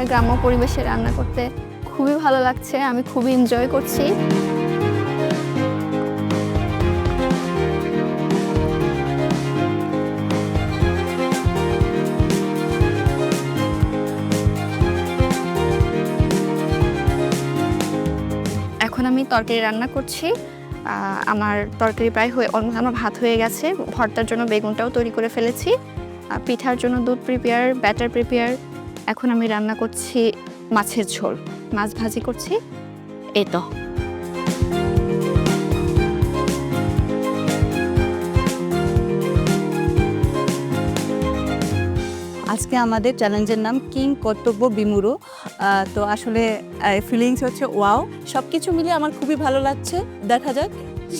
আমার গ্রাম্য পরিবেশে রান্না করতে খুবই ভালো লাগছে, আমি খুবই এনজয় করছি। এখন আমি তরকারি রান্না করছি। আমার তরকারি প্রায় হয়ে, অলমোস্ট আমার ভাত হয়ে গেছে। ভর্তার জন্য বেগুনটাও তৈরি করে ফেলেছি। পিঠার জন্য দুধ প্রিপেয়ার ব্যাটার প্রিপেয়ার এখন আমি রান্না করছি মাছের ঝোল। মাছ ভাজি করছি, এই তো। আজকে আমাদের চ্যালেঞ্জের নাম কিং কর্তব্য বিমুরু। তো আসলে ফিলিংস হচ্ছে ওয়াও সব কিছু মিলিয়ে আমার খুবই ভালো লাগছে। দেখা যাক,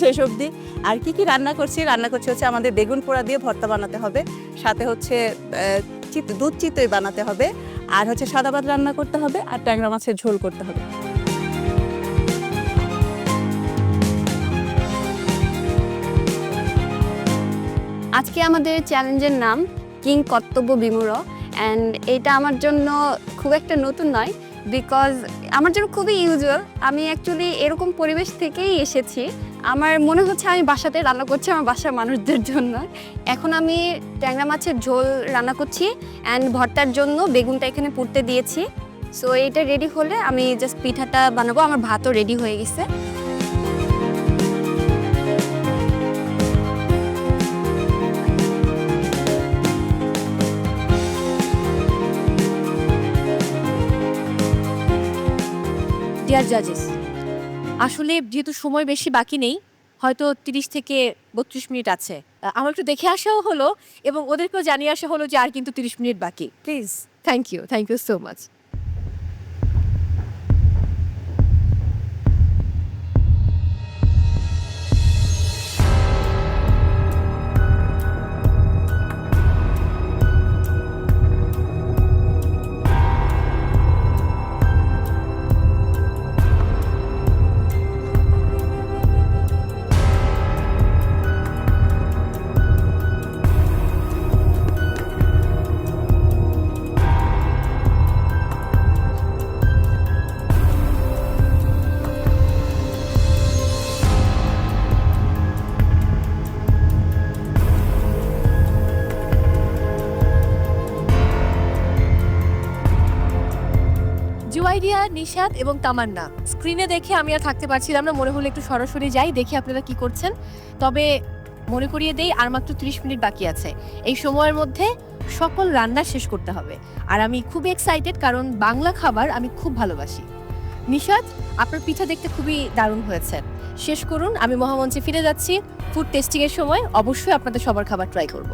শেষ অবধি। আর কি কি রান্না করছি? রান্না করছি হচ্ছে আমাদের বেগুন পোড়া দিয়ে ভর্তা বানাতে হবে। সাথে হচ্ছে দুধ চিতই বানাতে হবে। আর হচ্ছে সাদা ভাত রান্না করতে হবে আর ট্যাংরা মাছের ঝোল করতে হবে। আজকে আমাদের চ্যালেঞ্জের নাম কিং কর্তব্য বিমূঢ় অ্যান্ড এটা আমার জন্য খুব একটা নতুন নয়। বিকজ আমার জন্য খুবই ইউজুয়াল আমি অ্যাকচুয়ালি এরকম পরিবেশ থেকেই এসেছি। আমার মনে হচ্ছে আমি বাসাতে রান্না করছি আমার বাসার মানুষদের জন্য। এখন আমি ট্যাংরা মাছের ঝোল রান্না করছি অ্যান্ড ভর্তার জন্য বেগুনটা এখানে পুড়তে দিয়েছি। সো এটা রেডি হলে আমি জাস্ট পিঠাটা বানাবো। আমার ভাতও রেডি হয়ে গেছে। ডিয়ার জাজেস আসলে যেহেতু সময় বেশি বাকি নেই, হয়তো তিরিশ থেকে বত্রিশ মিনিট আছে। আমার একটু দেখে আসাও হলো এবং ওদেরকেও জানিয়ে আসা হলো যে আর কিন্তু তিরিশ মিনিট বাকি। Please thank you thank you so much Juairiya Nishad এবং তামান্না। স্ক্রিনে দেখে আমি আর থাকতে পারছিলাম না, মনে হলো একটু সরাসরি যাই, দেখি আপনারা কি করছেন। তবে মনে করিয়ে দেই, আর মাত্র ত্রিশ মিনিট বাকি আছে। এই সময়ের মধ্যে সকল রান্না শেষ করতে হবে। আর আমি খুব এক্সাইটেড কারণ বাংলা খাবার আমি খুব ভালোবাসি। নিশাদ আপনার পিঠা দেখতে খুবই দারুণ হয়েছে। শেষ করুন, আমি মহামঞ্চে ফিরে যাচ্ছি। ফুড টেস্টিং এর সময় অবশ্যই আপনাদের সবার খাবার ট্রাই করব।